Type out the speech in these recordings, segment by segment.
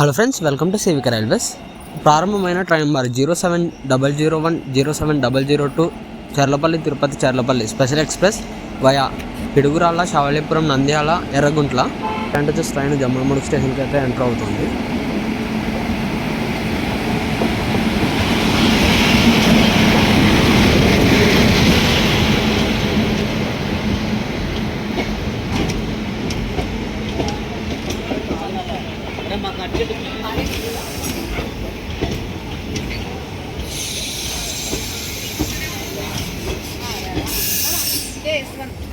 Hello friends welcome to సేవిక railways ప్రారంభమైన train number zero seven double zero one zero seven double zero two Charlapalli Tirupati Charlapalli special express via Piduguralla Savalipuram Nandyal Erraguntla. అంటే వచ్చేసి train Jammalamadugu స్టేషన్కి అయితే enter అవుతుంది. Yes, one.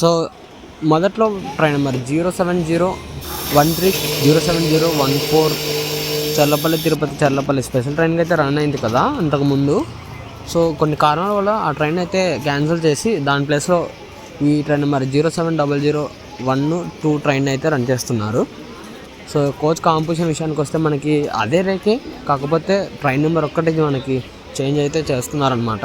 So మొదట్లో train number zero seven zero one three zero seven zero one four Challapalli Tirupati Challapalli special ట్రైన్కి అయితే run అయింది కదా అంతకుముందు సో కొన్ని కారణాల వల్ల ఆ ట్రైన్ అయితే క్యాన్సిల్ చేసి దాని ప్లేస్లో ఈ train number zero seven double zero one two train అయితే రన్ చేస్తున్నారు. సో కోచ్ కాంపిటీషన్ విషయానికి వస్తే మనకి అదే రేకే కాకపోతే ట్రైన్ నెంబర్ ఒక్కటి మనకి చేంజ్ అయితే చేస్తున్నారనమాట